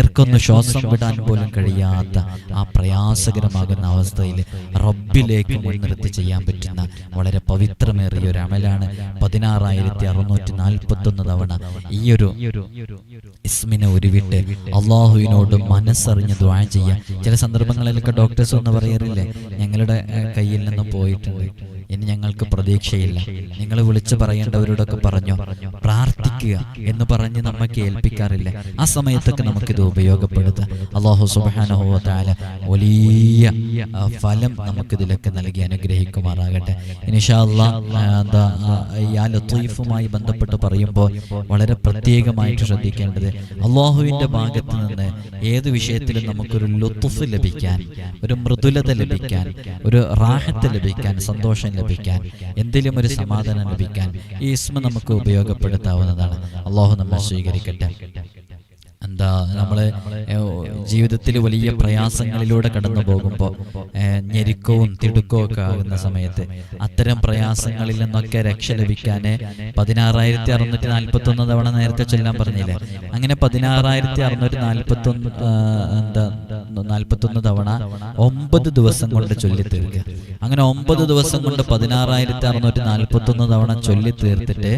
നേർക്കൊന്ന് ശ്വാസം വിടാൻ പോലും കഴിയാത്ത ആ പ്രയാസകരമാകുന്ന അവസ്ഥയിൽ റബ്ബിലേക്ക് മുൻനിർത്തി ചെയ്യാൻ പറ്റുന്ന വളരെ പവിത്രമേറിയ ഒരു അമലാണ് പതിനാറായിരത്തി അറുന്നൂറ്റി നാൽപ്പത്തി ഒന്ന് തവണ ഈ ഒരു ഇസ്മിനെ ഉരുവിട്ട് അള്ളാഹുവിനോട് മനസ്സറിഞ്ഞ് ദ്വാൻ ചെയ്യാം. ചില സന്ദർഭങ്ങളിലൊക്കെ ഡോക്ടേഴ്സ് ഒന്ന് പറയാറില്ലേ ഞങ്ങളുടെ കയ്യിൽ നിന്നും പോയിട്ടുണ്ട്. ഇനി ഞങ്ങൾക്ക് പ്രതീക്ഷയില്ല. നിങ്ങൾ വിളിച്ചു പറയേണ്ടവരോടൊക്കെ പറഞ്ഞു പ്രാർത്ഥിക്കുക എന്ന് പറഞ്ഞ് നമ്മൾക്ക് കേൾപ്പിക്കാറില്ല ആ സമയത്തൊക്കെ നമുക്കിത് ഉപയോഗപ്പെടുത്തുക അള്ളാഹു സുബാനുഭവത്താല വലിയ ഫലം നമുക്കിതിലൊക്കെ നൽകി അനുഗ്രഹിക്കുമാറാകട്ടെ. ഇനിഷാല്ല എന്താ യാ ലത്തീഫുമായി ബന്ധപ്പെട്ട് പറയുമ്പോൾ വളരെ പ്രത്യേകമായിട്ട് ശ്രദ്ധിക്കേണ്ടത് അള്ളാഹുവിന്റെ ഭാഗത്ത് നിന്ന് ഏത് വിഷയത്തിലും നമുക്കൊരു ലുത്തുഫ് ലഭിക്കാൻ ഒരു മൃദുലത ലഭിക്കാൻ ഒരു റാഹത്ത് ലഭിക്കാൻ സന്തോഷം ലഭിക്കാൻ എന്തിലും ഒരു സമാധാനം ലഭിക്കാൻ ഈ ഇസ്മ നമുക്ക് ഉപയോഗപ്പെടുത്താവുന്നതാണ്. അള്ളാഹു നമ്മെ സ്വീകരിക്കട്ടെ. എന്താ നമ്മൾ ജീവിതത്തിൽ വലിയ പ്രയാസങ്ങളിലൂടെ കടന്നു പോകുമ്പോൾ ഞെരുക്കവും തിടുക്കവും ഒക്കെ ആകുന്ന സമയത്ത് അത്തരം പ്രയാസങ്ങളിൽ നിന്നൊക്കെ രക്ഷ ലഭിക്കാൻ പതിനാറായിരത്തി അറുന്നൂറ്റി നാൽപ്പത്തി ഒന്ന് തവണ നേരത്തെ ചൊല്ലാൻ പറഞ്ഞില്ലേ? അങ്ങനെ പതിനാറായിരത്തി അറുന്നൂറ്റി നാൽപ്പത്തി ഒന്ന് എന്താ നാൽപ്പത്തി ഒന്ന് തവണ ഒമ്പത് ദിവസം കൊണ്ട് ചൊല്ലി തീർക്കുക അങ്ങനെ ഒമ്പത് ദിവസം കൊണ്ട് പതിനാറായിരത്തി അറുന്നൂറ്റി നാൽപ്പത്തി ഒന്ന് തവണ ചൊല്ലി തീർത്തിട്ട്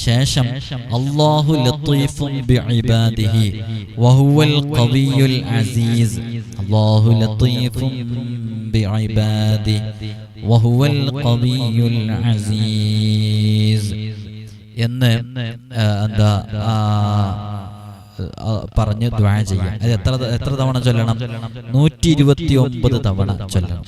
ശേഷം അള്ളാഹു ലത്തീഫും വഹുവൽ ഖവിയുൽ അസീസ്. അല്ലാഹു ബിഇബാദി. വഹുവൽ ഖവിയുൽ അസീസ്. എന്ന് എന്താ പറഞ്ഞ് ദ്വാ ചെയ്യാം. എത്ര എത്ര തവണ ചൊല്ലണം? നൂറ്റി ഇരുപത്തി ഒമ്പത് തവണ ചൊല്ലണം.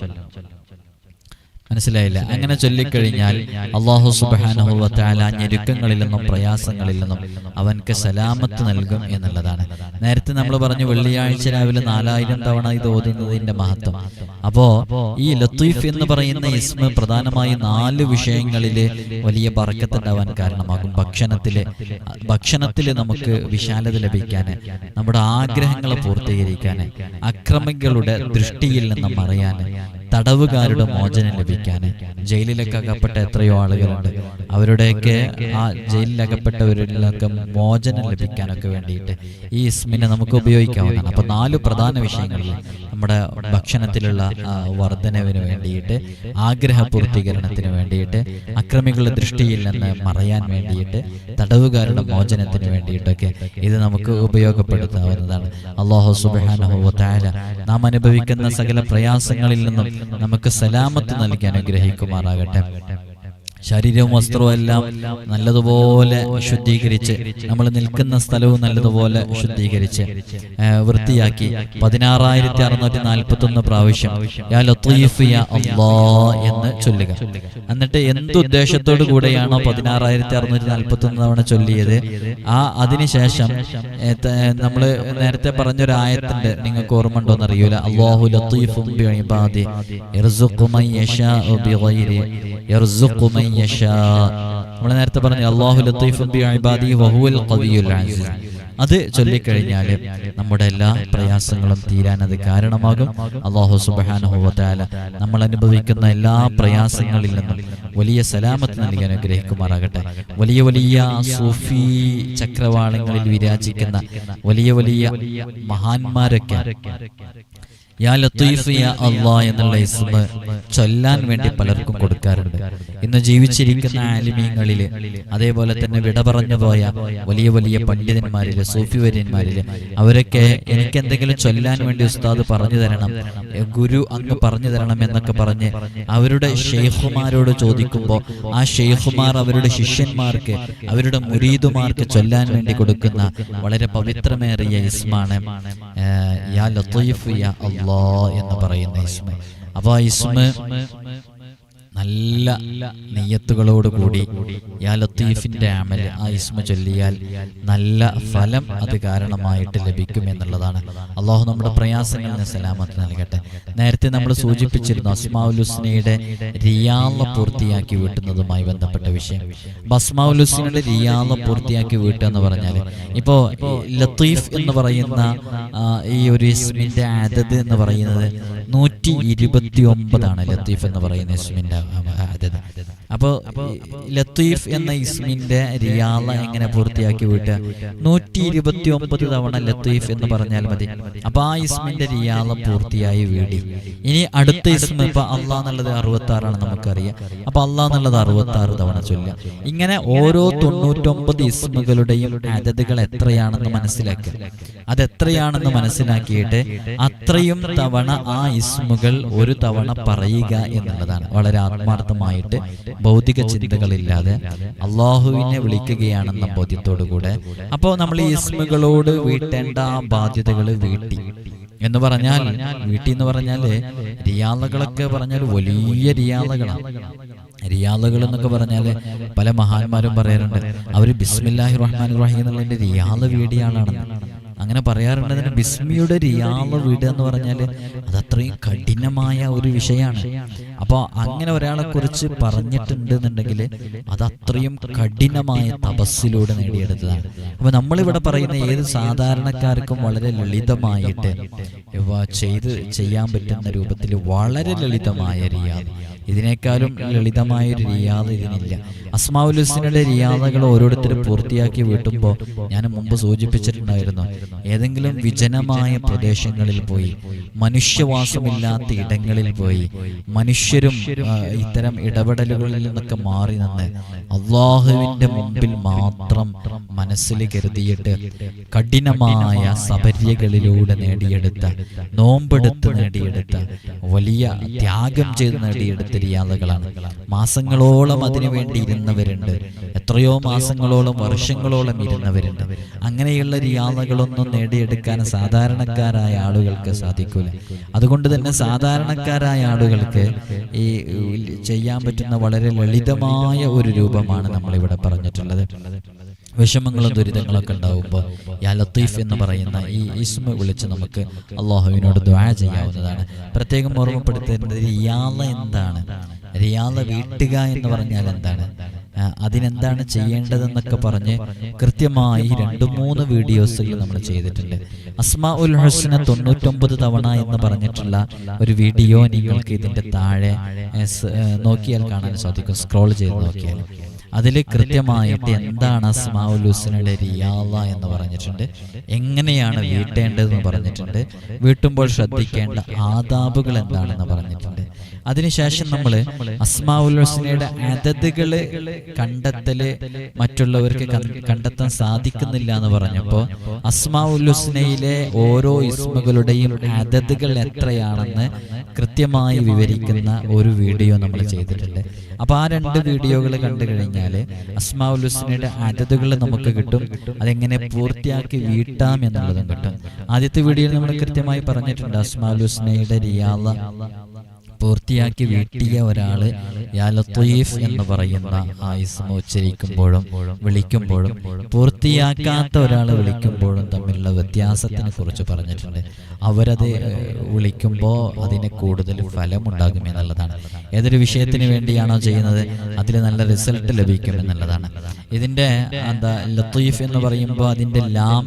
മനസ്സിലായില്ല. അങ്ങനെ ചൊല്ലിക്കഴിഞ്ഞാൽ അള്ളാഹു സുബാനുഭവത്താല ഞെരുക്കങ്ങളിൽ നിന്നും പ്രയാസങ്ങളിൽ നിന്നും അവൻക്ക് സലാമത്ത് നൽകും എന്നുള്ളതാണ്. നേരത്തെ നമ്മൾ പറഞ്ഞു വെള്ളിയാഴ്ച രാവിലെ നാലായിരം തവണ ഇത് ഓതുന്നതിന്റെ മഹത്വം. അപ്പോ ഈ ലത്തീഫ് എന്ന് പറയുന്ന ഇസ്മ പ്രധാനമായി നാല് വിഷയങ്ങളിൽ വലിയ പറക്കത്തുണ്ടാവാൻ കാരണമാകും. ഭക്ഷണത്തിൽ ഭക്ഷണത്തിൽ നമുക്ക് വിശാലത ലഭിക്കാന് നമ്മുടെ ആഗ്രഹങ്ങളെ പൂർത്തീകരിക്കാന് അക്രമികളുടെ ദൃഷ്ടിയിൽ നിന്നും മറയാന് തടവുകാരുടെ മോചനം ലഭിക്കാൻ. ജയിലിലൊക്കെ അകപ്പെട്ട എത്രയോ ആളുകളുണ്ട്. അവരുടെയൊക്കെ ആ ജയിലിലകപ്പെട്ടവരിലൊക്കെ മോചനം ലഭിക്കാനൊക്കെ വേണ്ടിയിട്ട് ഈ ഇസ്മിനെ നമുക്ക് ഉപയോഗിക്കാവുന്നതാണ്. അപ്പോൾ നാല് പ്രധാന വിഷയങ്ങളിൽ നമ്മുടെ ഭക്ഷണത്തിലുള്ള വർധനവിന് വേണ്ടിയിട്ട് ആഗ്രഹ പൂർത്തീകരണത്തിന് വേണ്ടിയിട്ട് അക്രമികളുടെ ദൃഷ്ടിയിൽ നിന്ന് മറയാൻ വേണ്ടിയിട്ട് തടവുകാരുടെ മോചനത്തിന് വേണ്ടിയിട്ടൊക്കെ ഇത് നമുക്ക് ഉപയോഗപ്പെടുത്താവുന്നതാണ്. അള്ളാഹു സുബാനുഭവത്തായ നാം അനുഭവിക്കുന്ന സകല പ്രയാസങ്ങളിൽ നിന്നും നമുക്ക് സലാമത്ത് നൽകി അനുഗ്രഹിക്കുമാറാകട്ടെ. ശരീരവും വസ്ത്രവും എല്ലാം നല്ലതുപോലെ ശുദ്ധീകരിച്ച് നമ്മൾ നിൽക്കുന്ന സ്ഥലവും നല്ലതുപോലെ ശുദ്ധീകരിച്ച് വൃത്തിയാക്കി. പതിനാറായിരത്തി അറുന്നൂറ്റി നാൽപ്പത്തി ഒന്ന് പ്രാവശ്യം യാ യാ എന്ന് ചൊല്ലുക. എന്നിട്ട് എന്ത് ഉദ്ദേശത്തോടു കൂടെയാണോ പതിനാറായിരത്തി അറുന്നൂറ്റി നാൽപ്പത്തി ഒന്ന് തവണ ചൊല്ലിയത് ആ അതിനുശേഷം നമ്മൾ നേരത്തെ പറഞ്ഞൊരു ആയത്തിന്റെ നിങ്ങൾക്ക് ഓർമ്മ ഉണ്ടോന്ന് അറിയൂല അള്ളാഹു ലത്തീഫും യശാഉ യർസുഖു നമ്മൾ നേരത്തെ പറഞ്ഞു അള്ളാഹു ലത്തീഫും അത് ചൊല്ലിക്കഴിഞ്ഞാൽ നമ്മുടെ എല്ലാ പ്രയാസങ്ങളും തീരാൻ അത് കാരണമാകും. അള്ളാഹു സുബാനുഭവത്താല നമ്മൾ അനുഭവിക്കുന്ന എല്ലാ പ്രയാസങ്ങളിൽ നിന്നും വലിയ സലാമത്ത് നൽകി അനുഗ്രഹിക്കുമാറാകട്ടെ. വലിയ വലിയ സൂഫി ചക്രവാളങ്ങളിൽ വിരാജിക്കുന്ന വലിയ വലിയ മഹാന്മാരൊക്കെ യാ ലത്തീഫ് യാ അള്ളാ എന്നുള്ള ഇസ്മ ചൊല്ലാൻ വേണ്ടി പലർക്കും കൊടുക്കാറുണ്ട്. ഇന്ന് ജീവിച്ചിരിക്കുന്ന ആലിമീങ്ങളിൽ അതേപോലെ തന്നെ വിട പറഞ്ഞു പോയ വലിയ വലിയ പണ്ഡിതന്മാരിൽ സൂഫിവര്യന്മാരിൽ അവരൊക്കെ എനിക്ക് എന്തെങ്കിലും ചൊല്ലാൻ വേണ്ടി ഉസ്താദ് പറഞ്ഞു തരണം. ഗുരു അങ്ങ് പറഞ്ഞു തരണം എന്നൊക്കെ പറഞ്ഞ് അവരുടെ ഷെയ്ഖുമാരോട് ചോദിക്കുമ്പോൾ ആ ഷെയ്ഖുമാർ അവരുടെ ശിഷ്യന്മാർക്ക് അവരുടെ മുരീദുമാർക്ക് ചൊല്ലാൻ വേണ്ടി കൊടുക്കുന്ന വളരെ പവിത്രമേറിയ ഇസ്മാണ്. യാ ലത്തീഫ് യാ അള്ളാ എന്ന് പറയുന്ന ഇസ്മ. അപ്പൊ ആ ഇസ്മ നല്ല നെയ്യത്തുകളോട് കൂടി യാ ലത്തീഫിന്റെ അമൽ ആ ഇസ്മ ചൊല്ലിയാൽ നല്ല ഫലം അത് കാരണമായിട്ട് ലഭിക്കും എന്നുള്ളതാണ് അള്ളാഹു നമ്മുടെ പ്രയാസങ്ങളിൽ സലാമത്ത് നൽകട്ടെ. നേരത്തെ നമ്മൾ സൂചിപ്പിച്ചിരുന്നു അസ്മാഉൽ ഹുസ്നയുടെ റിയാള പൂർത്തിയാക്കി വീട്ടുന്നതുമായി ബന്ധപ്പെട്ട വിഷയം. ബസ്മാവുലുസ്നയുടെ ഹുസ്നയുടെ റിയാള പൂർത്തിയാക്കി വീട്ടുക എന്ന് പറഞ്ഞാൽ ഇപ്പോ ലത്തീഫ് എന്ന് പറയുന്ന ഈ ഒരു ഇസ്മിന്റെ അതത് എന്ന് പറയുന്നത് നൂറ്റി ഇരുപത്തി ഒമ്പതാണ് ലത്തീഫ് എന്ന് പറയുന്ന ഇസ്മിന്റെ അതത് അപ്പോ ലത്തീഫ് എന്ന ഇസ്മിന്റെ റിയാള എങ്ങനെ പൂർത്തിയാക്കി വിട്ട്? നൂറ്റി ഇരുപത്തി ഒമ്പത് തവണ ലത്തീഫ് എന്ന് പറഞ്ഞാൽ മതി. അപ്പൊ ആ ഇസ്മിന്റെ റിയാള പൂർത്തിയായി വീടി. ഇനി അടുത്ത ഇസ്മ ഇപ്പൊ അള്ളാ എന്നുള്ളത് അറുപത്തി ആറാണ് നമുക്കറിയാം. അപ്പൊ അള്ളാ എന്നുള്ളത് അറുപത്തി ആറ് തവണ ചൊല്ലുക. ഇങ്ങനെ ഓരോ തൊണ്ണൂറ്റൊമ്പത് ഇസ്മുകളുടെയും അതതുകൾ എത്രയാണെന്ന് മനസ്സിലാക്കുക. അതെത്രയാണെന്ന് മനസ്സിലാക്കിയിട്ട് അത്രയും തവണ ആ ഇസ്മുകൾ ഒരു തവണ പറയുക എന്നുള്ളതാണ്. വളരെ ആത്മാർത്ഥമായിട്ട് ഭൗതിക ചിന്തകളില്ലാതെ അള്ളാഹുവിനെ വിളിക്കുകയാണെന്ന ബോധ്യത്തോടു കൂടെ അപ്പോൾ നമ്മൾ ഈ ഇസ്മുകളോട് വീട്ടേണ്ട ബാധ്യതകൾ വീട്ടി. എന്ന് പറഞ്ഞാൽ വീട്ടി എന്ന് പറഞ്ഞാൽ റിയാലകളൊക്കെ പറഞ്ഞാൽ വലിയ റിയാലകളാണ് റിയാലുകൾ എന്നൊക്കെ പറഞ്ഞാൽ പല മഹാന്മാരും പറയാറുണ്ട് അവർ ബിസ്മില്ലാഹി റഹ്മാൻ റഹീം എന്നുള്ളതിന്റെ റിയാല വീടിയാളാണെന്ന് അങ്ങനെ പറയാറുണ്ട് അതിന് ബിസ്മിയുടെ റിയാൾ വീട് എന്ന് പറഞ്ഞാൽ അത് അത്രയും കഠിനമായ ഒരു വിഷയമാണ്. അപ്പോൾ അങ്ങനെ ഒരാളെ കുറിച്ച് പറഞ്ഞിട്ടുണ്ട് എന്നുണ്ടെങ്കിൽ അത് അത്രയും കഠിനമായ തപസ്സിലൂടെ നേടിയെടുത്തതാണ്. അപ്പൊ നമ്മളിവിടെ പറയുന്ന ഏത് സാധാരണക്കാർക്കും വളരെ ലളിതമായിട്ട് ചെയ്ത് ചെയ്യാൻ പറ്റുന്ന രൂപത്തിൽ വളരെ ലളിതമായ റിയാദ്. ഇതിനേക്കാളും ലളിതമായ ഒരു റിയാദ് ഇതിനില്ല. അസ്മാവുലുസിനുടെ റിയാദകൾ ഓരോരുത്തരും പൂർത്തിയാക്കി വീട്ടുമ്പോൾ ഞാൻ മുമ്പ് സൂചിപ്പിച്ചിട്ടുണ്ടായിരുന്നു. ഏതെങ്കിലും വിജനമായ പ്രദേശങ്ങളിൽ പോയി മനുഷ്യവാസമില്ലാത്ത ഇടങ്ങളിൽ പോയി മനുഷ്യരും ഇത്തരം ഇടപെടലുകളിൽ നിന്നൊക്കെ മാറി നിന്ന്. അള്ളാഹുവിന്റെ മുമ്പിൽ മാത്രം മനസ്സിൽ കരുതിയിട്ട് കഠിനമായ സബര്യകളിലൂടെ നേടിയെടുത്ത നോമ്പെടുത്ത് നേടിയെടുത്ത വലിയ ത്യാഗം ചെയ്ത് നേടിയെടുത്ത റിയാദകളാണ് മാസങ്ങളോളം അതിനു വേണ്ടി ഇരുന്നവരുണ്ട്. എത്രയോ മാസങ്ങളോളം വർഷങ്ങളോളം ഇരുന്നവരുണ്ട്. അങ്ങനെയുള്ള റിയാദകളൊന്നും നേടിയെടുക്കാൻ സാധാരണക്കാരായ ആളുകൾക്ക് സാധിക്കില്ല അതുകൊണ്ട് തന്നെ സാധാരണക്കാരായ ആളുകൾക്ക് ഈ ചെയ്യാൻ പറ്റുന്ന വളരെ ലളിതമായ ഒരു രൂപമാണ് നമ്മളിവിടെ പറഞ്ഞിട്ടുള്ളത്. വിഷമങ്ങളും ദുരിതങ്ങളൊക്കെ ഉണ്ടാവുമ്പോൾ യാ ലത്തീഫ് എന്ന് പറയുന്ന ഈ ഇസ്മ വിളിച്ച് നമുക്ക് അള്ളാഹുവിനോട് ദ്വാ ചെയ്യാവുന്നതാണ്. പ്രത്യേകം ഓർമ്മപ്പെടുത്തേണ്ടത് റിയാല എന്താണ്? റിയാല വീട്ടുക എന്ന് പറഞ്ഞാൽ എന്താണ്? അതിനെന്താണ് ചെയ്യേണ്ടതെന്നൊക്കെ പറഞ്ഞ് കൃത്യമായി രണ്ട് മൂന്ന് വീഡിയോസുകൾ നമ്മൾ ചെയ്തിട്ടുണ്ട്. അസ്മാ ഉൽ ഹുസ്ന തൊണ്ണൂറ്റൊമ്പത് തവണ എന്ന് പറഞ്ഞിട്ടുള്ള ഒരു വീഡിയോ നിങ്ങൾക്ക് ഇതിന്റെ താഴെ നോക്കിയാൽ കാണാൻ സാധിക്കും. സ്ക്രോൾ ചെയ്ത് നോക്കിയാൽ. അതിൽ കൃത്യമായിട്ട് എന്താണ് അസ്മാഉൽ ഹുസ്നയുടെ റിയാള എന്ന് പറഞ്ഞിട്ടുണ്ട്. എങ്ങനെയാണ് വീട്ടേണ്ടതെന്ന് പറഞ്ഞിട്ടുണ്ട്. വീട്ടുമ്പോൾ ശ്രദ്ധിക്കേണ്ട ആദാബുകൾ എന്താണെന്ന് പറഞ്ഞിട്ടുണ്ട്. അതിനുശേഷം നമ്മൾ അസ്മാഉൽ ഹുസ്നയുടെ അതതുകൾ കണ്ടെത്തൽ മറ്റുള്ളവർക്ക് കണ്ടെത്താൻ സാധിക്കുന്നില്ല എന്ന് പറഞ്ഞപ്പോൾ അസ്മാഉൽ ഹുസ്നയിലെ ഓരോ ഇസ്മുകളുടെയും അതതുകൾ എത്രയാണെന്ന് കൃത്യമായി വിവരിക്കുന്ന ഒരു വീഡിയോ നമ്മൾ ചെയ്തിട്ടുണ്ട്. അപ്പൊ ആ രണ്ട് വീഡിയോകൾ കണ്ടു കഴിഞ്ഞാൽ അസ്മാഉൽ ഹുസ്നയുടെ അതതുകൾ നമുക്ക് കിട്ടും. അതെങ്ങനെ പൂർത്തിയാക്കി വീട്ടാം എന്നുള്ളതും കിട്ടും. ആദ്യത്തെ വീഡിയോയിൽ നമ്മൾ കൃത്യമായി പറഞ്ഞിട്ടുണ്ട് അസ്മാഉൽ ഹുസ്നയുടെ റിയാള. പൂർത്തിയാക്കി വീട്ടിയ ഒരാൾ യാ ലത്തീഫ് എന്ന് പറയുന്ന ആ ഇസ്മ ഉച്ചരിക്കുമ്പോഴും വിളിക്കുമ്പോഴും പൂർത്തിയാക്കാത്ത ഒരാൾ വിളിക്കുമ്പോഴും തമ്മിലുള്ള വ്യത്യാസത്തിനെ കുറിച്ച് പറഞ്ഞിട്ടുണ്ട്. അവരത് വിളിക്കുമ്പോൾ അതിന് കൂടുതൽ ഫലമുണ്ടാകും എന്നുള്ളതാണ്. ഏതൊരു വിഷയത്തിന് വേണ്ടിയാണോ ചെയ്യുന്നത്? അതിൽ നല്ല റിസൾട്ട് ലഭിക്കും എന്നുള്ളതാണ്. ഇതിന്റെ എന്താ ലത്തീഫ് എന്ന് പറയുമ്പോൾ അതിന്റെ ലാം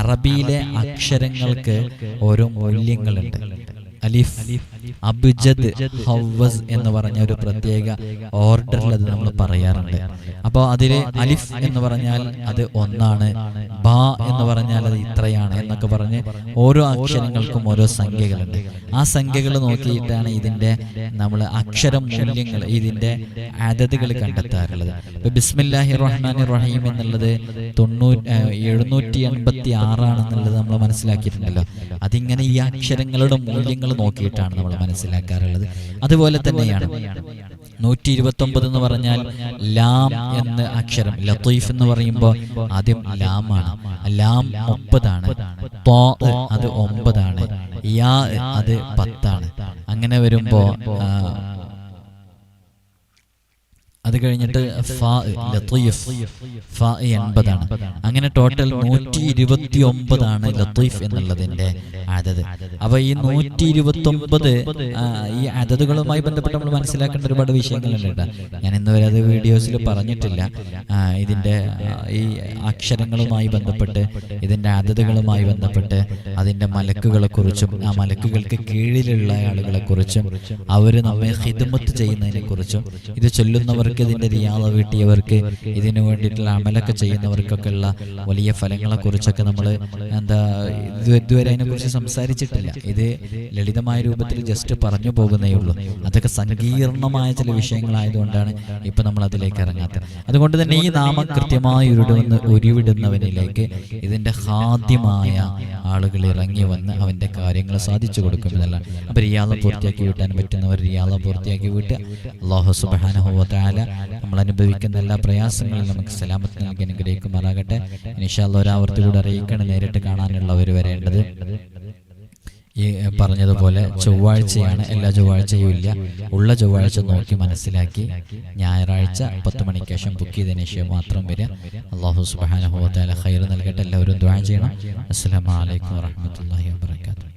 അറബിയിലെ അക്ഷരങ്ങൾക്ക് ഓരോ മൂല്യങ്ങളുണ്ട്. അലിഫ് അബുജദ് ഹവസ് എന്ന് പറഞ്ഞ ഒരു പ്രത്യേക ഓർഡറിൽ അത് നമ്മൾ പറയാറുണ്ട്. അപ്പോൾ അതിൽ അലിഫ് എന്ന് പറഞ്ഞാൽ അത് ഒന്നാണ്. ബാ എന്ന് പറഞ്ഞാൽ അത് ഇത്രയാണ് എന്നൊക്കെ പറഞ്ഞ് ഓരോ അക്ഷരങ്ങൾക്കും ഓരോ സംഖ്യകളുണ്ട്. ആ സംഖ്യകൾ നോക്കിയിട്ടാണ് ഇതിന്റെ നമ്മൾ അക്ഷര മൂല്യങ്ങൾ ഇതിന്റെ അതതുകൾ കണ്ടെത്താറുള്ളത്. ഇപ്പൊ ബിസ്മില്ലാഹി റഹ്മാൻ റഹീം എന്നുള്ളത് തൊണ്ണൂറ്റി എഴുന്നൂറ്റി എൺപത്തി ആറാണെന്നുള്ളത് നമ്മൾ മനസ്സിലാക്കിയിട്ടുണ്ടല്ലോ. അതിങ്ങനെ ഈ അക്ഷരങ്ങളുടെ മൂല്യങ്ങൾ നോക്കിയിട്ടാണ് നമ്മൾ മനസ്സിലാക്കാറുള്ളത്. അതുപോലെ തന്നെയാണ്. നൂറ്റി ഇരുപത്തി ഒമ്പത് എന്ന് പറഞ്ഞാൽ ലാം എന്ന അക്ഷരം ലത്തീഫ് എന്ന് പറയുമ്പോൾ ആദ്യം ലാമാണ് ലാം മുപ്പതാണ് അത് ഒമ്പതാണ്. യാ അത് പത്താണ്. അങ്ങനെ വരുമ്പോ ആ, അത് കഴിഞ്ഞിട്ട് ഫാ ലത്തീഫ് ഫാ എൺപതാണ്. അങ്ങനെ ടോട്ടൽ നൂറ്റി ഇരുപത്തി ഒമ്പതാണ് ലത്തീഫ് എന്നുള്ളതിന്റെ അതത് അപ്പൊ ഈ നൂറ്റി ഇരുപത്തി ഒമ്പത് ഈ അതതുകളുമായി ബന്ധപ്പെട്ട് നമ്മൾ മനസ്സിലാക്കേണ്ട ഒരുപാട് വിഷയങ്ങളുണ്ട് കേട്ടോ. ഞാൻ ഇന്നുവരെ അത് വീഡിയോസിൽ പറഞ്ഞിട്ടില്ല. ഇതിന്റെ ഈ അക്ഷരങ്ങളുമായി ബന്ധപ്പെട്ട് ഇതിന്റെ അതതുകളുമായി ബന്ധപ്പെട്ട് അതിന്റെ മലക്കുകളെ കുറിച്ചും ആ മലക്കുകൾക്ക് കീഴിലുള്ള ആളുകളെ കുറിച്ചും അവർ നമ്മെ ഹിതമത്ത് ചെയ്യുന്നതിനെ കുറിച്ചും ഇത് ചൊല്ലുന്നവർക്ക് ഇതിന്റെ റിയാദ വീട്ടിയവർക്ക് ഇതിനു വേണ്ടിയിട്ടുള്ള അമലൊക്കെ ചെയ്യുന്നവർക്കൊക്കെ ഉള്ള വലിയ ഫലങ്ങളെ കുറിച്ചൊക്കെ നമ്മൾ എന്താ ഇതുവരെ അതിനെ കുറിച്ച് സംസാരിച്ചിട്ടില്ല. ഇത് ലളിതമായ രൂപത്തിൽ ജസ്റ്റ് പറഞ്ഞു പോകുന്നേ ഉള്ളൂ. അതൊക്കെ സങ്കീർണമായ ചില വിഷയങ്ങളായതുകൊണ്ടാണ് ഇപ്പൊ നമ്മൾ അതിലേക്ക് ഇറങ്ങാത്തത്. അതുകൊണ്ട് തന്നെ ഈ നാമം കൃത്യമായി ഉരുടുന്ന ഉരുവിടുന്നവനിലേക്ക് ഇതിന്റെ ഹാദ്യമായ ആളുകൾ ഇറങ്ങി വന്ന് അവന്റെ കാര്യങ്ങൾ സാധിച്ചു കൊടുക്കും എന്നല്ല. അപ്പൊ റിയാദ പൂർത്തിയാക്കി വീട്ടാൻ പറ്റുന്നവർ റിയാദ പൂർത്തിയാക്കി വിട്ട് അള്ളാഹു സുബാനഹുല നമ്മൾ അനുഭവിക്കുന്ന എല്ലാ പ്രയാസങ്ങളും നമുക്ക് സലാമത്ത് നൽകി അനുഗ്രഹിക്കുമാറാകട്ടെ. ഇനിഷാല്ല ഇൻഷാല്ല ഒരാവർത്തിലൂടെ അറിയിക്കണം നേരിട്ട് കാണാനുള്ളവർ വരേണ്ടത്. ഈ പറഞ്ഞതുപോലെ ചൊവ്വാഴ്ചയാണ് എല്ലാ ചൊവ്വാഴ്ചയും ഇല്ല. ഉള്ള ചൊവ്വാഴ്ച നോക്കി മനസ്സിലാക്കി ഞായറാഴ്ച പത്ത് മണിക്ക് ശേഷം ബുക്ക് ചെയ്തതിന് ശേഷം മാത്രം വരിക. അള്ളാഹു സുബാനഹുല ഹൈർ നൽകട്ടെ. എല്ലാവരും ദ്വാ ചെയ്യണം. അസ്സാം വലൈക്കും വാഹമത്തല്ലാഹി വാബർക്കാത്തു